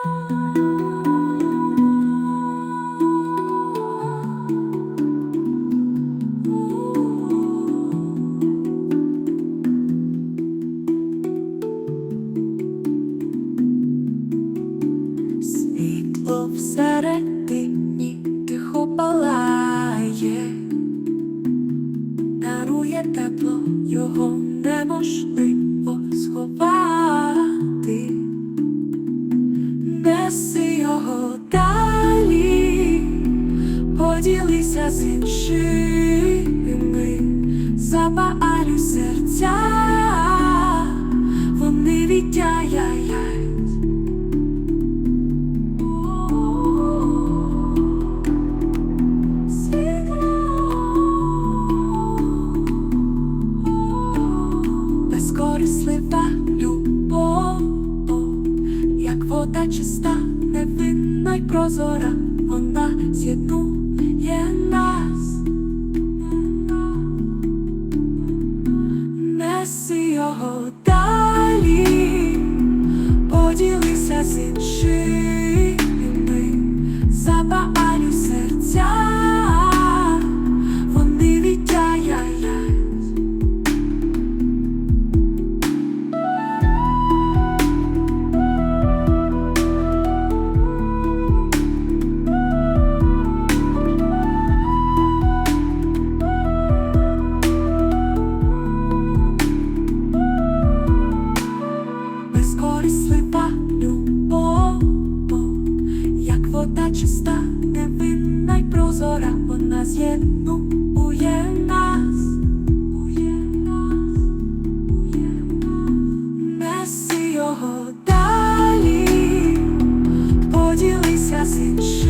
Світло всередині тихо палає, дарує тепло, його неможливо сховати, поділися з іншими, запалюй серця, вони відтяяють. Безкорислива любов, як вода чиста, невинна й прозора, вона з'єднує його далі, поділися з чиста, невинна й прозора, вона з'єднує нас, ує нас, ує нас. неси його далі, поділися з іншими.